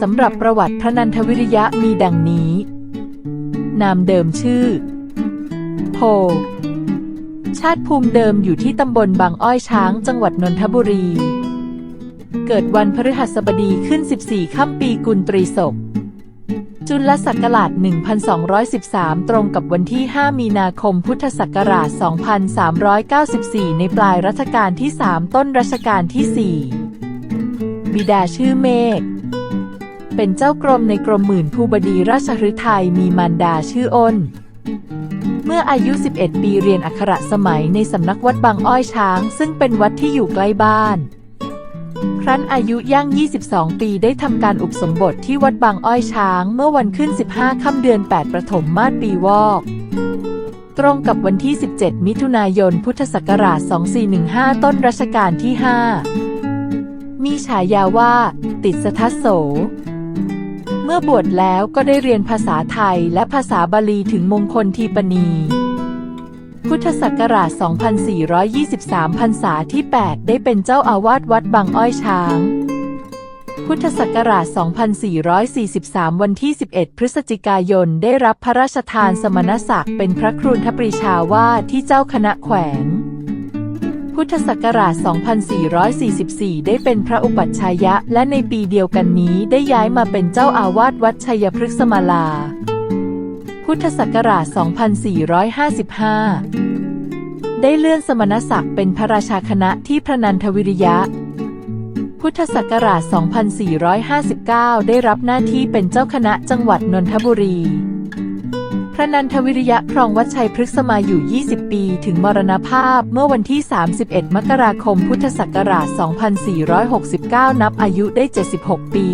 สำหรับประวัติพระนันทวิริยะมีดังนี้ นามเดิมชื่อ โพ ชาติภูมิเดิมอยู่ที่ตำบลบางอ้อยช้างจังหวัดนนทบุรี เกิดวันพฤหัสบดีขึ้น 14 ค่ำปีกุลตรีศก จุลศักราช 1213 ตรงกับวันที่ 5 มีนาคมพุทธศักราช 2394 ในปลายรัชกาลที่ 3 ต้นรัชกาลที่ 4 บิดาชื่อเมฆ เป็นเจ้ากรมในกรมหมื่นภูบดีราชฤทัยมีมารดาชื่ออ้น เมื่ออายุ 11 ปีเรียนอักขระสมัยในสำนักวัดบางอ้อยช้าง ซึ่งเป็นวัดที่อยู่ใกล้บ้าน ครั้นอายุย่าง 22 ปีได้ทำการอุปสมบทที่วัดบางอ้อยช้าง เมื่อวันขึ้น 15 ค่ำเดือน 8 ประถมมาศปีวอกตรงกับวันที่ 17 มิถุนายน พุทธศักราช 2415 ต้นรัชกาลที่ 5 มีฉายาว่า ติดสทัสโส เมื่อบวชแล้วก็ได้เรียนภาษาไทยและภาษาบาลีถึงมงคลทีปณีพุทธศักราช 2423 พรรษาที่ 8 ได้เป็นเจ้าอาวาสวัดบางอ้อยช้าง พุทธศักราช 2443 วันที่ 11 พฤศจิกายน ได้รับพระราชทานสมณศักดิ์เป็นพระครูทปรีชาวาที่เจ้าคณะแขวง พุทธศักราช 2444 ได้เป็นพระอุปัชฌายะ และในปีเดียวกันนี้ได้ย้ายมาเป็นเจ้าอาวาสวัดชัยพฤกษมาลา พุทธศักราช 2455 ได้เลื่อนสมณศักดิ์เป็นพระราชาคณะที่พระนันทวิริยะ พุทธศักราช 2459 ได้รับหน้าที่เป็นเจ้าคณะจังหวัดนนทบุรี พระนันทวิริยะครองวัดชัยพฤกษมาอยู่ 20 ปี ถึงมรณภาพเมื่อวันที่ 31 มกราคม พุทธศักราช 2469 นับอายุได้ 76 ปี